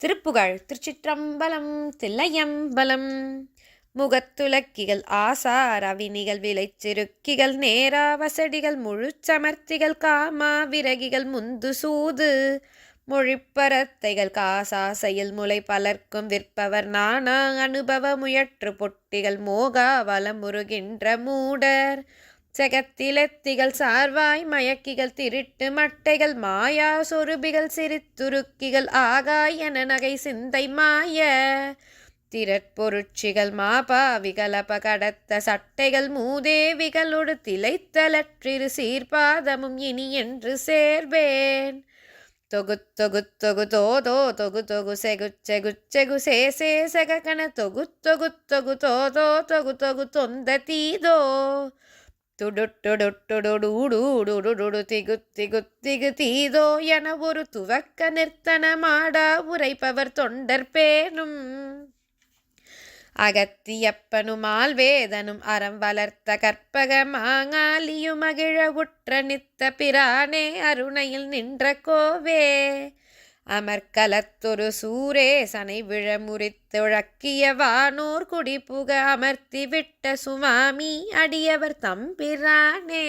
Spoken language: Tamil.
திருப்புகழ் திருச்சிற்றம்பலம் தில்லையம்பலம். முகத்துலக்கிகள் ஆசார் அவினிகள் விளைச்சிருக்கிகள் நேரா வசடிகள் முழுச்சமர்த்திகள் காமா விறகிகள் முந்து சூது மொழிப்பரத்தைகள் காசா செயல் முளை பலர்க்கும் விற்பவர் நானா அனுபவ முயற்று பொட்டிகள் மோகா முருகின்ற மூடர். செகத்திலத்திகள் சார்வாய் மயக்கிகள் திருட்டு மட்டைகள் மாயா சொருபிகள் சிரித்துருக்கிகள் ஆகாய் என நகை சிந்தை மாய திரட்பொருட்சிகள் மாபாவிகளப கடத்த சட்டைகள் மூதேவிகளோடு திளைத்தலற்றிரு சீர்பாதமும் இனி என்று சேர்வேன் தொகு தொகு தொகு தோதோ தொகு தொகு செகு செகு செகு சே சே செககன தொகு தொகு தொகு தோதோ தொகு தொகு தொந்த தீதோ துடுட்டுடுட்டுடுடுடுடுடுடு திகு திகு திகு தீதோ என ஒரு துவக்க நிறுத்தனமாடா உரைப்பவர் தொண்டர் பேணும் அகத்தியப்பனுமால் வேதனும் அறம் வளர்த்த கற்பக மாங்காலியும் மகிழ உற்ற நித்த பிரானே அருணையில் நின்ற கோவே அமர்கலத்தொரு சூரேசனை விழமுறித்துழக்கிய வானோர் குடிபுக அமர்த்தி விட்ட சுவாமி அடியவர் தம்பிரானே.